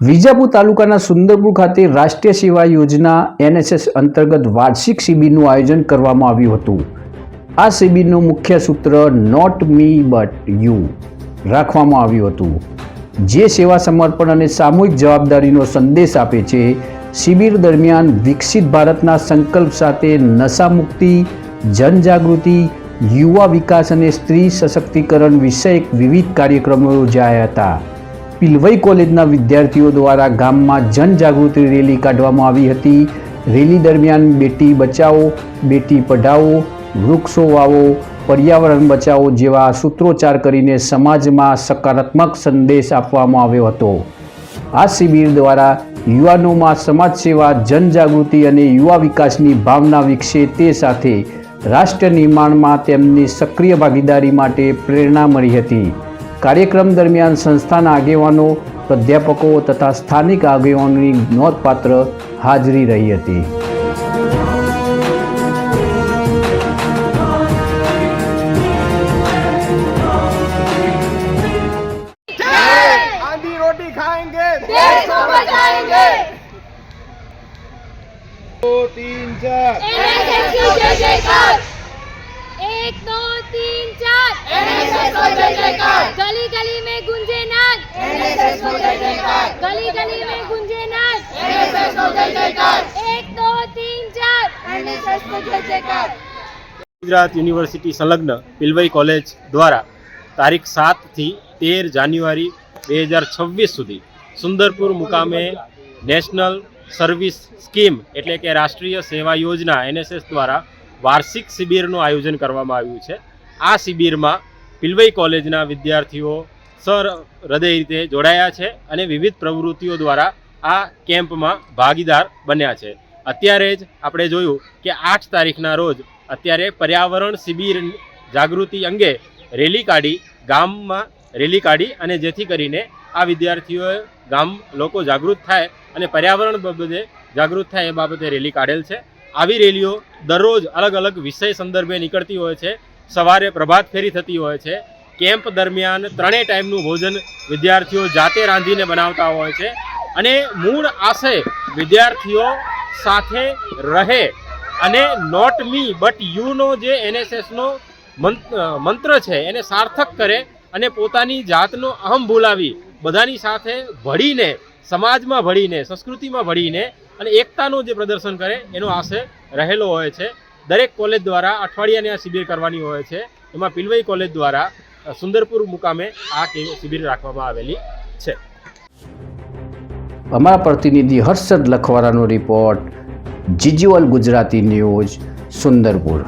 વિજાપુર તાલુકાના સુંદરપુર ખાતે રાષ્ટ્રીય સેવા યોજના એનએસએસ અંતર્ગત વાર્ષિક શિબિરનું આયોજન કરવામાં આવ્યું હતું. આ શિબિરનું મુખ્ય સૂત્ર નોટ મી બટ યુ રાખવામાં આવ્યું હતું. જે સેવા સમર્પણ અને સામૂહિક જવાબદારીનો સંદેશ આપે છે, શિબિર દરમિયાન વિકસિત ભારતના સંકલ્પ સાથે નશામુક્તિ, જનજાગૃતિ, યુવા વિકાસ અને સ્ત્રી સશક્તિકરણ વિષયક વિવિધ કાર્યક્રમો યોજાયા હતા. પિલવઈ કોલેજના વિદ્યાર્થીઓ દ્વારા ગામમાં જનજાગૃતિ રેલી કાઢવામાં આવી હતી. રેલી દરમિયાન બેટી બચાવો, બેટી પઢાવો, વૃક્ષો વાવો, પર્યાવરણ બચાવો જેવા સૂત્રોચ્ચાર કરીને સમાજમાં સકારાત્મક સંદેશ આપવામાં આવ્યો હતો. આ શિબિર દ્વારા યુવાનોમાં સમાજ સેવા જનજાગૃતિ અને યુવા વિકાસની ભાવના વિકસે તે સાથે રાષ્ટ્ર નિર્માણમાં તેમની સક્રિય ભાગીદારી માટે પ્રેરણા મળી હતી. કાર્યક્રમ દરમિયાન સંસ્થાના આગેવાનો પ્રાધ્યાપકો તથા સ્થાનિક આગેવાનોની નોંધપાત્ર હાજરી રહી હતી आंधी रोटी खाएंगे देश को बचाएंगे दो तीन चार ગુજરાત યુનિવર્સિટી સંલગ્ન પિલવઈ કોલેજ દ્વારા તારીખ સાતથી તેર જાન્યુઆરી બે હજાર છવ્વીસ સુધી સુંદરપુર મુકામે નેશનલ સર્વિસ સ્કીમ એટલે કે રાષ્ટ્રીય સેવા યોજના એનએસએસ દ્વારા વાર્ષિક શિબિરનું આયોજન કરવામાં આવ્યું છે. આ શિબિરમાં પિલવઈ કોલેજના વિદ્યાર્થીઓ સર હૃદય રીતે જોડાયા છે અને વિવિધ પ્રવૃત્તિઓ દ્વારા આ કેમ્પમાં ભાગીદાર બન્યા છે. અત્યારે જ આપણે જોયું કે આઠ તારીખના રોજ અત્યારે પર્યાવરણ શિબિર જાગૃતિ અંગે રેલી કાઢી ગામમાં રેલી કાઢી અને જેથી કરીને આ વિદ્યાર્થીઓએ ગામ લોકો જાગૃત થાય અને પર્યાવરણ બાબતે જાગૃત થાય એ બાબતે રેલી કાઢેલ છે. આવી રેલીઓ દરરોજ અલગ અલગ વિષય સંદર્ભે નીકળતી હોય છે. સવારે પ્રભાત ફેરી થતી હોય છે. કેમ્પ દરમિયાન ત્રણેય ટાઈમનું ભોજન વિદ્યાર્થીઓ જાતે રાંધીને બનાવતા હોય છે. અને મૂળ આશય વિદ્યાર્થીઓ સાથે રહે. અને નોટ મી બટ યુનો જે એનએસએસનો મંત્ર છે, એને સાર્થક કરે અને પોતાની જાતનો અહમ ભૂલાવી. બધાની સાથે ભળીને, સમાજમાં ભળીને, સંસ્કૃતિમાં ભળીને અને એકતાનું જે પ્રદર્શન કરે, એનો આશય રહેલો હોય છે. દરેક કોલેજ દ્વારા અઠવાડિયાની આ શિબિર કરવાની હોય છે. એમાં પિલવઈ કોલેજ દ્વારા સુંદરપુર મુકામે આ શિબિર રાખવામાં આવેલી છે. અમારા પ્રતિનિધિ હર્ષદ લખવારાનો રિપોર્ટ જીજીવલ ગુજરાતી ન્યૂઝ સુંદરપુર.